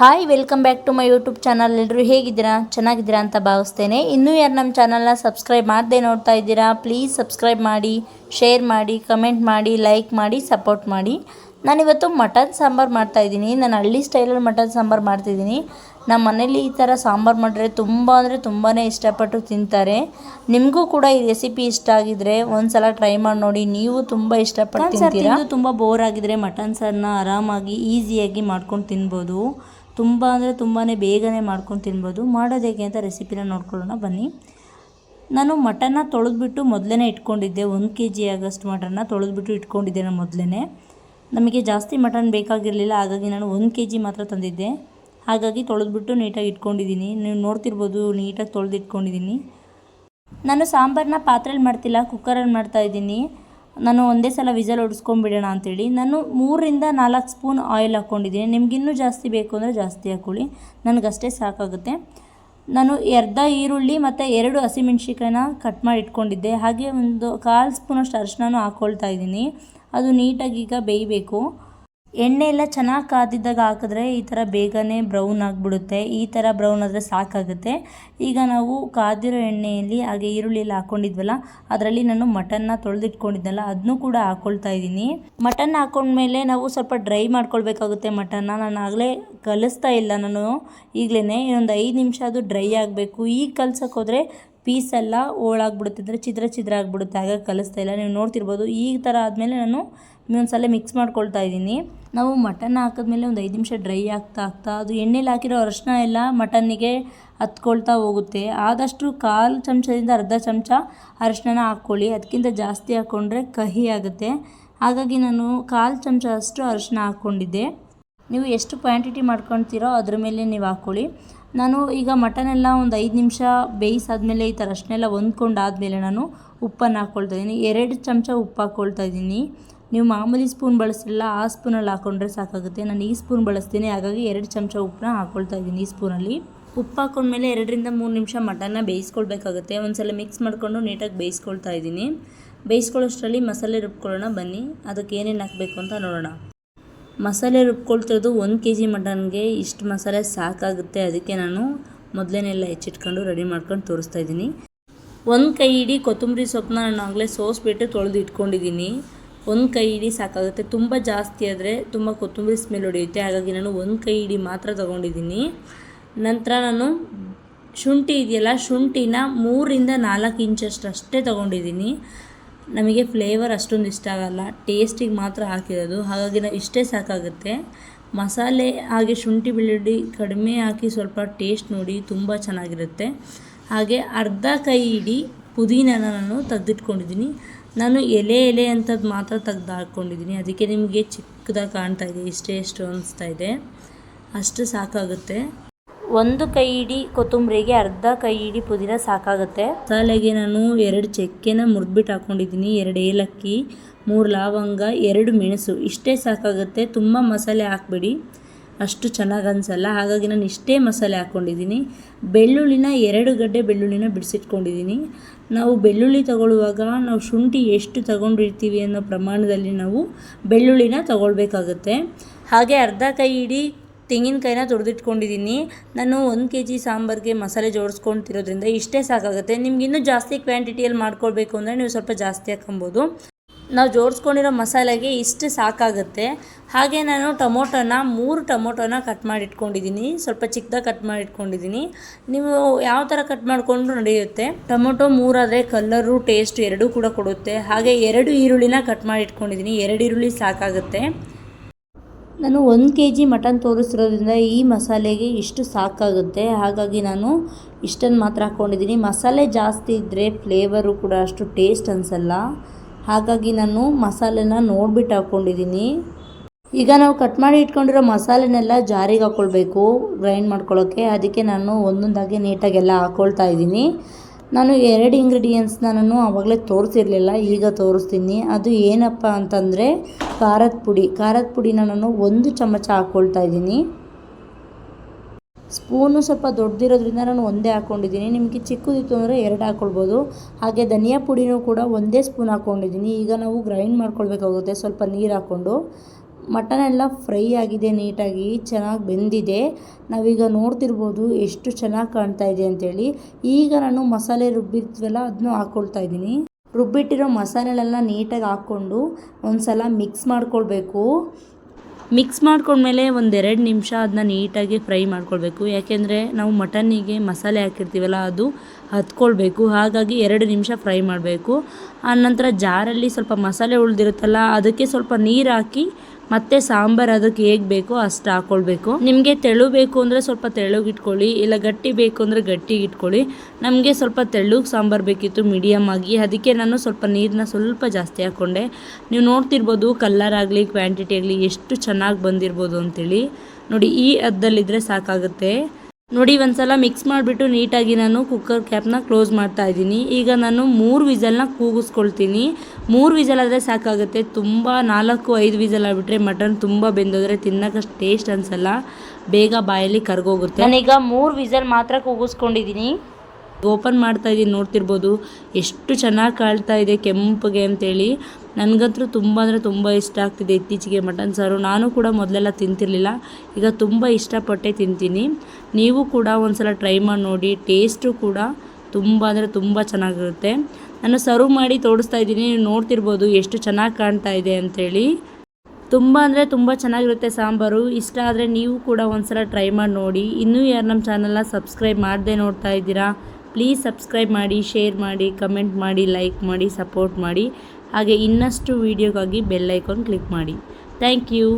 Hi welcome back to my YouTube channel ಎಲ್ಲರೂ ಹೇಗಿದ್ದೀರಾ? ಚೆನ್ನಾಗಿದ್ದೀರಾ ಅಂತ ಭಾವಿಸ್ತೇನೆ. ಇನ್ನೂ ಯಾರು ನಮ್ಮ ಚಾನಲ್ನ ಸಬ್ಸ್ಕ್ರೈಬ್ ಮಾಡದೆ ನೋಡ್ತಾ ಇದ್ದೀರಾ ಪ್ಲೀಸ್ ಸಬ್ಸ್ಕ್ರೈಬ್ ಮಾಡಿ ಶೇರ್ ಮಾಡಿ ಕಮೆಂಟ್ ಮಾಡಿ ಲೈಕ್ ಮಾಡಿ ಸಪೋರ್ಟ್ ಮಾಡಿ. ನಾನಿವತ್ತು ಮಟನ್ ಸಾಂಬಾರು ಮಾಡ್ತಾಯಿದ್ದೀನಿ ನಾನು ಹಳ್ಳಿ ಸ್ಟೈಲಲ್ಲಿ ಮಟನ್ ಸಾಂಬಾರು ಮಾಡ್ತಿದ್ದೀನಿ ನಮ್ಮ ಮನೇಲಿ ಈ ಥರ ಸಾಂಬಾರು ಮಾಡಿದ್ರೆ ತುಂಬ ಅಂದರೆ ತುಂಬಾ ಇಷ್ಟಪಟ್ಟು ತಿಂತಾರೆ. ನಿಮಗೂ ಕೂಡ ಈ ರೆಸಿಪಿ ಇಷ್ಟ ಆಗಿದ್ರೆ ಒಂದ್ಸಲ ಟ್ರೈ ಮಾಡಿ ನೋಡಿ. ನೀವು ತುಂಬ ಇಷ್ಟಪಟ್ಟು ತಿಂತೀರಾ? ತುಂಬ ಬೋರ್ ಆಗಿದ್ರೆ ಮಟನ್ ಸಾರನ್ನ ಆರಾಮಾಗಿ ಈಸಿಯಾಗಿ ಮಾಡ್ಕೊಂಡು ತಿನ್ಬೋದು. ತುಂಬ ಅಂದರೆ ತುಂಬಾ ಬೇಗನೆ ಮಾಡ್ಕೊಂಡು ತಿನ್ಬೋದು. ಮಾಡೋದು ಹೇಗೆ ಅಂತ ರೆಸಿಪಿನ ನೋಡ್ಕೊಳ್ಳೋಣ, ಬನ್ನಿ. ನಾನು ಮಟನ್ನ ತೊಳೆದ್ಬಿಟ್ಟು ಮೊದಲೇ ಇಟ್ಕೊಂಡಿದ್ದೆ. ಒಂದು ಕೆ ಜಿ ಆಗೋಷ್ಟು ಮಟನ್ನ ತೊಳೆದ್ಬಿಟ್ಟು ಇಟ್ಕೊಂಡಿದ್ದೆ ನಾನು ಮೊದಲೇ ನಮಗೆ ಜಾಸ್ತಿ ಮಟನ್ ಬೇಕಾಗಿರಲಿಲ್ಲ, ಹಾಗಾಗಿ ನಾನು ಒಂದು ಕೆ ಜಿ ಮಾತ್ರ ತಂದಿದ್ದೆ. ಹಾಗಾಗಿ ತೊಳೆದ್ಬಿಟ್ಟು ನೀಟಾಗಿ ಇಟ್ಕೊಂಡಿದ್ದೀನಿ. ನೀವು ನೋಡ್ತಿರ್ಬೋದು, ನೀಟಾಗಿ ತೊಳೆದಿಟ್ಕೊಂಡಿದ್ದೀನಿ. ನಾನು ಸಾಂಬಾರನ್ನ ಪಾತ್ರೆಯಲ್ಲಿ ಮಾಡ್ತಿಲ್ಲ ಕುಕ್ಕರಲ್ಲಿ ಮಾಡ್ತಾ ಇದ್ದೀನಿ. ನಾನು ಒಂದೇ ಸಲ ವಿಸಲ್ ಹೊಡಿಸ್ಕೊಂಬಿಡೋಣ ಅಂತೇಳಿ ನಾನು ಮೂರರಿಂದ ನಾಲ್ಕು ಸ್ಪೂನ್ ಆಯಿಲ್ ಹಾಕ್ಕೊಂಡಿದ್ದೀನಿ. ನಿಮಗಿನ್ನೂ ಜಾಸ್ತಿ ಬೇಕು ಅಂದರೆ ಜಾಸ್ತಿ ಹಾಕ್ಕೊಳ್ಳಿ. ನನಗಷ್ಟೇ ಸಾಕಾಗುತ್ತೆ. ನಾನು ಅರ್ಧ ಈರುಳ್ಳಿ ಮತ್ತು ಎರಡು ಹಸಿಮೆಣ್ಸಿಕಾಯಿನ ಕಟ್ ಮಾಡಿ ಇಟ್ಕೊಂಡಿದ್ದೆ. ಹಾಗೆ ಒಂದು ಕಾಲು ಸ್ಪೂನಷ್ಟು ಅರಿಶಿನೂ ಹಾಕ್ಕೊಳ್ತಾ ಇದ್ದೀನಿ. ಅದು ನೀಟಾಗಿ ಈಗ ಬೇಯಬೇಕು. ಎಣ್ಣೆ ಎಲ್ಲ ಚೆನ್ನಾಗಿ ಕಾದಿದ್ದಾಗ ಹಾಕಿದ್ರೆ ಈ ಥರ ಬೇಗನೆ ಬ್ರೌನ್ ಆಗಿಬಿಡುತ್ತೆ. ಈ ಥರ ಬ್ರೌನ್ ಆದರೆ ಸಾಕಾಗುತ್ತೆ. ಈಗ ನಾವು ಕಾದಿರೋ ಎಣ್ಣೆಯಲ್ಲಿ ಹಾಗೆ ಈರುಳ್ಳಿ ಎಲ್ಲ ಹಾಕ್ಕೊಂಡಿದ್ವಲ್ಲ ಅದರಲ್ಲಿ ನಾನು ಮಟನ್ನ ತೊಳೆದಿಟ್ಕೊಂಡಿದ್ದಲ್ಲ ಅದನ್ನು ಕೂಡ ಹಾಕ್ಕೊಳ್ತಾ ಇದ್ದೀನಿ. ಮಟನ್ ಹಾಕ್ಕೊಂಡ್ಮೇಲೆ ನಾವು ಸ್ವಲ್ಪ ಡ್ರೈ ಮಾಡ್ಕೊಳ್ಬೇಕಾಗುತ್ತೆ ಮಟನ್ನ. ನಾನು ಆಗಲೇ ಕಲಿಸ್ತಾ ಇಲ್ಲ ನಾನು ಈಗಲೇ ಇನ್ನೊಂದು ಐದು ನಿಮಿಷ ಅದು ಡ್ರೈ ಆಗಬೇಕು. ಈಗ ಕಲ್ಸಕ್ಕೆ ಹೋದರೆ ಪೀಸ್ ಓಳಾಗ್ಬಿಡುತ್ತೆ ಅಂದರೆ ಚಿದ್ರ ಚಿದ್ರ ಆಗಿಬಿಡುತ್ತೆ. ಹಾಗಾಗಿ ಕಲಿಸ್ತಾ ಇಲ್ಲ. ನೀವು ನೋಡ್ತಿರ್ಬೋದು, ಈ ಥರ ಆದಮೇಲೆ ನಾನು ಇನ್ನೊಂದ್ಸಲ ಮಿಕ್ಸ್ ಮಾಡ್ಕೊಳ್ತಾ ಇದ್ದೀನಿ. ನಾವು ಮಟನ್ ಹಾಕಿದ್ಮೇಲೆ ಒಂದು ಐದು ನಿಮಿಷ ಡ್ರೈ ಆಗ್ತಾ ಆಗ್ತಾ ಅದು ಎಣ್ಣೆಲಿ ಹಾಕಿರೋ ಅರಶಿನ ಎಲ್ಲ ಮಟನ್ನಿಗೆ ಹತ್ಕೊಳ್ತಾ ಹೋಗುತ್ತೆ. ಆದಷ್ಟು ಕಾಲು ಚಮಚದಿಂದ ಅರ್ಧ ಚಮಚ ಅರಶಿನ ಹಾಕ್ಕೊಳ್ಳಿ. ಅದಕ್ಕಿಂತ ಜಾಸ್ತಿ ಹಾಕ್ಕೊಂಡ್ರೆ ಕಹಿ ಆಗುತ್ತೆ. ಹಾಗಾಗಿ ನಾನು ಕಾಲು ಚಮಚ ಅಷ್ಟು ಅರಶಿನ ಹಾಕ್ಕೊಂಡಿದ್ದೆ. ನೀವು ಎಷ್ಟು ಕ್ವಾಂಟಿಟಿ ಮಾಡ್ಕೊಳ್ತೀರೋ ಅದ್ರ ಮೇಲೆ ನೀವು ಹಾಕ್ಕೊಳ್ಳಿ. ನಾನು ಈಗ ಮಟನೆಲ್ಲ ಒಂದು ಐದು ನಿಮಿಷ ಬೇಯಿಸಾದ್ಮೇಲೆ ಈ ಥರ ಅಷ್ಟನ್ನೆಲ್ಲ ಹೊಂದ್ಕೊಂಡಾದ್ಮೇಲೆ ನಾನು ಉಪ್ಪನ್ನು ಹಾಕ್ಕೊಳ್ತಾ ಇದ್ದೀನಿ. ಎರಡು ಚಮಚ ಉಪ್ಪು ಹಾಕ್ಕೊಳ್ತಾ ಇದ್ದೀನಿ. ನೀವು ಮಾಮೂಲಿ ಸ್ಪೂನ್ ಬಳಸ್ತಿರಲ್ಲ ಆ ಸ್ಪೂನಲ್ಲಿ ಹಾಕ್ಕೊಂಡ್ರೆ ಸಾಕಾಗುತ್ತೆ. ನಾನು ಈ ಸ್ಪೂನ್ ಬಳಸ್ತೀನಿ, ಹಾಗಾಗಿ ಎರಡು ಚಮಚ ಉಪ್ಪನ್ನ ಹಾಕ್ಕೊಳ್ತಾ ಇದ್ದೀನಿ ಈ ಸ್ಪೂನಲ್ಲಿ. ಉಪ್ಪು ಹಾಕೊಂಡ್ಮೇಲೆ ಎರಡರಿಂದ ಮೂರು ನಿಮಿಷ ಮಟನ್ನ ಬೇಯಿಸ್ಕೊಳ್ಬೇಕಾಗುತ್ತೆ. ಒಂದ್ಸಲ ಮಿಕ್ಸ್ ಮಾಡಿಕೊಂಡು ನೀಟಾಗಿ ಬೇಯಿಸ್ಕೊಳ್ತಾ ಇದ್ದೀನಿ. ಬೇಯಿಸ್ಕೊಳ್ಳೋಷ್ಟರಲ್ಲಿ ಮಸಾಲೆ ರುಬ್ಕೊಳ್ಳೋಣ, ಬನ್ನಿ. ಅದಕ್ಕೆ ಏನೇನು ಹಾಕಬೇಕು ಅಂತ ನೋಡೋಣ. ಮಸಾಲೆ ರುಬ್ಕೊಳ್ತಿರೋದು ಒಂದು ಕೆ ಜಿ ಮಟನ್ಗೆ ಇಷ್ಟು ಮಸಾಲೆ ಸಾಕಾಗುತ್ತೆ. ಅದಕ್ಕೆ ನಾನು ಮೊದಲೇನೆಲ್ಲ ಹೆಚ್ಚಿಟ್ಕೊಂಡು ರೆಡಿ ಮಾಡ್ಕೊಂಡು ತೋರಿಸ್ತಾ ಇದ್ದೀನಿ. ಒಂದು ಕೈ ಇಡೀ ಕೊತ್ತಂಬರಿ ಸೊಪ್ಪನ್ನ ನಾನು ಆಗಲೇ ಸೋಸ್ಬಿಟ್ಟು ತೊಳೆದು ಇಟ್ಕೊಂಡಿದ್ದೀನಿ. ಒಂದು ಕೈ ಇಡೀ ಸಾಕಾಗುತ್ತೆ. ತುಂಬ ಜಾಸ್ತಿ ಆದರೆ ತುಂಬ ಕೊತ್ತಂಬರಿ ಸ್ಮೆಲ್ ಹೊಡೆಯುತ್ತೆ. ಹಾಗಾಗಿ ನಾನು ಒಂದು ಕೈ ಇಡೀ ಮಾತ್ರ ತೊಗೊಂಡಿದ್ದೀನಿ. ನಂತರ ನಾನು ಶುಂಠಿ ಇದೆಯಲ್ಲ, ಶುಂಠಿನ ಮೂರಿಂದ ನಾಲ್ಕು ಇಂಚಷ್ಟು ಅಷ್ಟೇ ತೊಗೊಂಡಿದ್ದೀನಿ. ನಮಗೆ ಫ್ಲೇವರ್ ಅಷ್ಟೊಂದು ಇಷ್ಟ ಆಗಲ್ಲ. ಟೇಸ್ಟಿಗೆ ಮಾತ್ರ ಹಾಕಿರೋದು. ಹಾಗಾಗಿ ನಾವು ಇಷ್ಟೇ ಸಾಕಾಗುತ್ತೆ. ಮಸಾಲೆ ಹಾಗೆ ಶುಂಠಿ ಬೆಳ್ಳುಳ್ಳಿ ಕಡಿಮೆ ಹಾಕಿ ಸ್ವಲ್ಪ ಟೇಸ್ಟ್ ನೋಡಿ ತುಂಬ ಚೆನ್ನಾಗಿರುತ್ತೆ. ಹಾಗೆ ಅರ್ಧ ಕೈ ಇಡಿ ಪುದೀನನ ನಾನು ತೆಗೆದಿಟ್ಕೊಂಡಿದ್ದೀನಿ. ನಾನು ಎಲೆ ಎಲೆ ಅಂಥದ್ದು ಮಾತ್ರ ತೆಗ್ದು ಹಾಕ್ಕೊಂಡಿದ್ದೀನಿ ಅದಕ್ಕೆ ನಿಮಗೆ ಚಿಕ್ಕದಾಗಿ ಕಾಣ್ತಾ ಇದೆ. ಇಷ್ಟೇ ಎಷ್ಟು ಅನಿಸ್ತಾ ಇದೆ. ಅಷ್ಟು ಸಾಕಾಗುತ್ತೆ. ಒಂದು ಕೈ ಇಡಿ ಕೊತ್ತಂಬರಿಗೆ, ಅರ್ಧ ಕೈ ಇಡಿ ಪುದೀನ ಸಾಕಾಗುತ್ತೆ. ಮಸಾಲೆಗೆ ನಾನು ಎರಡು ಚಕ್ಕೆನ ಮುರಿದ್ಬಿಟ್ಟು ಹಾಕ್ಕೊಂಡಿದ್ದೀನಿ ಎರಡು ಏಲಕ್ಕಿ, ಮೂರು ಲವಂಗ, ಎರಡು ಮೆಣಸು. ಇಷ್ಟೇ ಸಾಕಾಗುತ್ತೆ. ತುಂಬ ಮಸಾಲೆ ಹಾಕ್ಬೇಡಿ. ಅಷ್ಟು ಚೆನ್ನಾಗಿ ಅನಿಸಲ್ಲ. ಹಾಗಾಗಿ ನಾನು ಇಷ್ಟೇ ಮಸಾಲೆ ಹಾಕ್ಕೊಂಡಿದ್ದೀನಿ ಬೆಳ್ಳುಳ್ಳಿನ ಎರಡು ಗಡ್ಡೆ ಬೆಳ್ಳುಳ್ಳಿನ ಬಿಡಿಸಿಟ್ಕೊಂಡಿದ್ದೀನಿ. ನಾವು ಬೆಳ್ಳುಳ್ಳಿ ತಗೊಳ್ಳುವಾಗ ನಾವು ಶುಂಠಿ ಎಷ್ಟು ತಗೊಂಡಿರ್ತೀವಿ ಅನ್ನೋ ಪ್ರಮಾಣದಲ್ಲಿ ನಾವು ಬೆಳ್ಳುಳ್ಳಿನ ತಗೊಳ್ಬೇಕಾಗತ್ತೆ. ಹಾಗೆ ಅರ್ಧ ಕೈ ಇಡೀ ತೆಂಗಿನಕಾಯಿನ ತೊಡೆದಿಟ್ಕೊಂಡಿದ್ದೀನಿ. ನಾನು ಒಂದು ಕೆ ಜಿ ಸಾಂಬಾರಿಗೆ ಮಸಾಲೆ ಜೋಡಿಸ್ಕೊಂತಿರೋದ್ರಿಂದ ಇಷ್ಟೇ ಸಾಕಾಗುತ್ತೆ. ನಿಮ್ಗೆ ಇನ್ನೂ ಜಾಸ್ತಿ ಕ್ವಾಂಟಿಟಿಯಲ್ಲಿ ಮಾಡ್ಕೊಳ್ಬೇಕು ಅಂದರೆ ನೀವು ಸ್ವಲ್ಪ ಜಾಸ್ತಿ ಹಾಕೊಬೋದು ನಾವು ಜೋಡಿಸ್ಕೊಂಡಿರೋ ಮಸಾಲೆಗೆ ಇಷ್ಟು ಸಾಕಾಗುತ್ತೆ. ಹಾಗೆ ನಾನು ಟೊಮೊಟೊನ ಮೂರು ಟೊಮೊಟೊನ ಕಟ್ ಮಾಡಿಟ್ಕೊಂಡಿದ್ದೀನಿ. ಸ್ವಲ್ಪ ಚಿಕ್ಕದಾಗಿ ಕಟ್ ಮಾಡಿ ಇಟ್ಕೊಂಡಿದ್ದೀನಿ ನೀವು ಯಾವ ಥರ ಕಟ್ ಮಾಡಿಕೊಂಡ್ರು ನಡೆಯುತ್ತೆ. ಟೊಮೊಟೊ ಮೂರಾದರೆ ಕಲ್ಲರು, ಟೇಸ್ಟ್ ಎರಡೂ ಕೂಡ ಕೊಡುತ್ತೆ. ಹಾಗೆ ಎರಡು ಈರುಳ್ಳಿನ ಕಟ್ ಮಾಡಿಟ್ಕೊಂಡಿದ್ದೀನಿ. ಎರಡು ಈರುಳ್ಳಿ ಸಾಕಾಗುತ್ತೆ. ನಾನು ಒಂದು ಕೆ ಜಿ ಮಟನ್ ತೋರಿಸಿರೋದ್ರಿಂದ ಈ ಮಸಾಲೆಗೆ ಇಷ್ಟು ಸಾಕಾಗುತ್ತೆ. ಹಾಗಾಗಿ ನಾನು ಇಷ್ಟನ್ನು ಮಾತ್ರ ಹಾಕ್ಕೊಂಡಿದ್ದೀನಿ. ಮಸಾಲೆ ಜಾಸ್ತಿ ಇದ್ದರೆ ಫ್ಲೇವರು ಕೂಡ ಅಷ್ಟು ಟೇಸ್ಟ್ ಅನಿಸಲ್ಲ. ಹಾಗಾಗಿ ನಾನು ಮಸಾಲೆನ ನೋಡ್ಬಿಟ್ಟು ಹಾಕ್ಕೊಂಡಿದ್ದೀನಿ ಈಗ ನಾವು ಕಟ್ ಮಾಡಿ ಇಟ್ಕೊಂಡಿರೋ ಮಸಾಲೆನೆಲ್ಲ ಜಾರಿಗೆ ಹಾಕ್ಕೊಳ್ಬೇಕು ಗ್ರೈಂಡ್ ಮಾಡ್ಕೊಳ್ಳೋಕ್ಕೆ ಅದಕ್ಕೆ ನಾನು ಒಂದೊಂದಾಗಿ ನೀಟಾಗೆಲ್ಲ ಹಾಕ್ಕೊಳ್ತಾ ಇದ್ದೀನಿ. ನಾನು ಎರಡು ಇಂಗ್ರೀಡಿಯೆಂಟ್ಸ್ನ ನಾನು ಆವಾಗಲೇ ತೋರಿಸಿರಲಿಲ್ಲ, ಈಗ ತೋರಿಸ್ತೀನಿ. ಅದು ಏನಪ್ಪ ಅಂತಂದರೆ, ಖಾರದ ಪುಡಿ. ಖಾರದ ಪುಡಿನ ನಾನು ಒಂದು ಚಮಚ ಹಾಕ್ಕೊಳ್ತಾ ಇದ್ದೀನಿ. ಸ್ಪೂನು ಸ್ವಲ್ಪ ದೊಡ್ಡದಿರೋದ್ರಿಂದ ನಾನು ಒಂದೇ ಹಾಕ್ಕೊಂಡಿದ್ದೀನಿ. ನಿಮಗೆ ಚಿಕ್ಕದಿತ್ತು ಅಂದರೆ ಎರಡು ಹಾಕ್ಕೊಳ್ಬೋದು ಹಾಗೆ ಧನಿಯಾ ಪುಡಿನೂ ಕೂಡ ಒಂದೇ ಸ್ಪೂನ್ ಹಾಕ್ಕೊಂಡಿದ್ದೀನಿ. ಈಗ ನಾವು ಗ್ರೈಂಡ್ ಮಾಡ್ಕೊಳ್ಬೇಕಾಗುತ್ತೆ. ಸ್ವಲ್ಪ ನೀರು ಹಾಕ್ಕೊಂಡು. ಮಟನ್ ಎಲ್ಲ ಫ್ರೈ ಆಗಿದೆ ನೀಟಾಗಿ. ಚೆನ್ನಾಗಿ ಬೆಂದಿದೆ. ನಾವೀಗ ನೋಡ್ತಿರ್ಬೋದು ಎಷ್ಟು ಚೆನ್ನಾಗಿ ಕಾಣ್ತಾ ಇದೆ ಅಂತೇಳಿ. ಈಗ ನಾನು ಮಸಾಲೆ ರುಬ್ಬಿದ್ವಲ್ಲ ಅದನ್ನು ಹಾಕ್ಕೊಳ್ತಾ ಇದ್ದೀನಿ. ರುಬ್ಬಿಟ್ಟಿರೋ ಮಸಾಲೆಲ್ಲ ನೀಟಾಗಿ ಹಾಕ್ಕೊಂಡು ಒಂದು ಸಲ ಮಿಕ್ಸ್ ಮಾಡ್ಕೊಳ್ಬೇಕು. ಮಿಕ್ಸ್ ಮಾಡ್ಕೊಂಡ್ಮೇಲೆ ಒಂದೆರಡು ನಿಮಿಷ ಅದನ್ನ ನೀಟಾಗಿ ಫ್ರೈ ಮಾಡ್ಕೊಳ್ಬೇಕು. ಯಾಕೆಂದರೆ ನಾವು ಮಟನ್ನಿಗೆ ಮಸಾಲೆ ಹಾಕಿರ್ತೀವಲ್ಲ, ಅದು ಹತ್ಕೊಳ್ಬೇಕು. ಹಾಗಾಗಿ ಎರಡು ನಿಮಿಷ ಫ್ರೈ ಮಾಡಬೇಕು. ಆನಂತರ ಜಾರಲ್ಲಿ ಸ್ವಲ್ಪ ಮಸಾಲೆ ಉಳಿದಿರುತ್ತಲ್ಲ, ಅದಕ್ಕೆ ಸ್ವಲ್ಪ ನೀರು ಹಾಕಿ ಮತ್ತೆ ಸಾಂಬಾರ್ ಅದಕ್ಕೆ ಹೇಗ್ ಬೇಕೋ ಅಷ್ಟು ಹಾಕೊಳ್ಬೇಕು. ನಿಮಗೆ ತೆಳು ಬೇಕು ಅಂದರೆ ಸ್ವಲ್ಪ ತೆಳುಗಿಟ್ಕೊಳ್ಳಿ ಇಲ್ಲ ಗಟ್ಟಿ ಬೇಕು ಅಂದರೆ ಗಟ್ಟಿಗೆ ಇಟ್ಕೊಳ್ಳಿ. ನಮಗೆ ಸ್ವಲ್ಪ ತೆಳುಗೆ ಸಾಂಬಾರು ಬೇಕಿತ್ತು ಮೀಡಿಯಮ್ ಆಗಿ. ಅದಕ್ಕೆ ನಾನು ಸ್ವಲ್ಪ ನೀರನ್ನ ಸ್ವಲ್ಪ ಜಾಸ್ತಿ ಹಾಕೊಂಡೆ. ನೀವು ನೋಡ್ತಿರ್ಬೋದು ಕಲ್ಲರ್ ಆಗಲಿ ಕ್ವಾಂಟಿಟಿ ಆಗಲಿ ಎಷ್ಟು ಚೆನ್ನಾಗಿ ಬಂದಿರ್ಬೋದು ಅಂತೇಳಿ. ನೋಡಿ, ಈ ಹದ್ದಲ್ಲಿದ್ದರೆ ಸಾಕಾಗುತ್ತೆ. ನೋಡಿ ಒಂದ್ಸಲ ಮಿಕ್ಸ್ ಮಾಡಿಬಿಟ್ಟು ನೀಟಾಗಿ ನಾನು ಕುಕ್ಕರ್ ಕ್ಯಾಪ್ನ ಕ್ಲೋಸ್ ಮಾಡ್ತಾ ಇದ್ದೀನಿ. ಈಗ ನಾನು ಮೂರು ವಿಸಲ್ನ ಕೂಗಿಸ್ಕೊಳ್ತೀನಿ. ಮೂರು ವಿಸಲ್ ಆದರೆ ಸಾಕಾಗುತ್ತೆ. ತುಂಬ ನಾಲ್ಕು ಐದು ವಿಸಲ್ ಆಗಿಬಿಟ್ರೆ ಮಟನ್ ತುಂಬ ಬೆಂದೋದ್ರೆ ತಿನ್ನೋಕಷ್ಟು ಟೇಸ್ಟ್ ಅನ್ಸಲ್ಲ. ಬೇಗ ಬಾಯಲ್ಲಿ ಕರ್ಗೋಗುತ್ತೆ. ನಾನೀಗ ಮೂರು ವಿಸಲ್ ಮಾತ್ರ ಕೂಗಿಸ್ಕೊಂಡಿದ್ದೀನಿ. ಓಪನ್ ಮಾಡ್ತಾ ಇದ್ದೀನಿ ನೋಡ್ತಿರ್ಬೋದು. ಎಷ್ಟು ಚೆನ್ನಾಗಿ ಕಾಳ್ತಾ ಇದೆ ಕೆಂಪಗೆ ಅಂತೇಳಿ. ನನಗಂತೂ ತುಂಬ ಅಂದರೆ ತುಂಬ ಇಷ್ಟ ಆಗ್ತಿದೆ ಇತ್ತೀಚೆಗೆ ಮಟನ್ ಸಾರು. ನಾನು ಕೂಡ ಮೊದಲೆಲ್ಲ ತಿಂತಿರಲಿಲ್ಲ. ಈಗ ತುಂಬ ಇಷ್ಟಪಟ್ಟೆ ತಿಂತೀನಿ. ನೀವು ಕೂಡ ಒಂದ್ಸಲ ಟ್ರೈ ಮಾಡಿ ನೋಡಿ ಟೇಸ್ಟು ಕೂಡ ತುಂಬ ಅಂದರೆ ತುಂಬ ಚೆನ್ನಾಗಿರುತ್ತೆ. ನಾನು ಸರ್ವ್ ಮಾಡಿ ತೋರಿಸ್ತಾ ಇದ್ದೀನಿ, ನೀವು ನೋಡ್ತಿರ್ಬೋದು ಎಷ್ಟು ಚೆನ್ನಾಗಿ ಕಾಣ್ತಾ ಇದೆ ಅಂಥೇಳಿ ತುಂಬ ಅಂದರೆ ತುಂಬ ಚೆನ್ನಾಗಿರುತ್ತೆ ಸಾಂಬಾರು. ಇಷ್ಟ ಆದರೆ ನೀವು ಕೂಡ ಒಂದ್ಸಲ ಟ್ರೈ ಮಾಡಿ ನೋಡಿ. ಇನ್ನೂ ಯಾರು ನಮ್ಮ ಚಾನಲ್ನ ಸಬ್ಸ್ಕ್ರೈಬ್ ಮಾಡದೆ ನೋಡ್ತಾ ಇದ್ದೀರಾ ಪ್ಲೀಸ್ ಸಬ್ಸ್ಕ್ರೈಬ್ ಮಾಡಿ ಶೇರ್ ಮಾಡಿ ಕಮೆಂಟ್ ಮಾಡಿ ಲೈಕ್ ಮಾಡಿ ಸಪೋರ್ಟ್ ಮಾಡಿ. ಹಾಗೆ ಇನ್ನಷ್ಟು ವೀಡಿಯೋಗಾಗಿ ಬೆಲ್ಲೈಕಾನ್ ಕ್ಲಿಕ್ ಮಾಡಿ. Thank you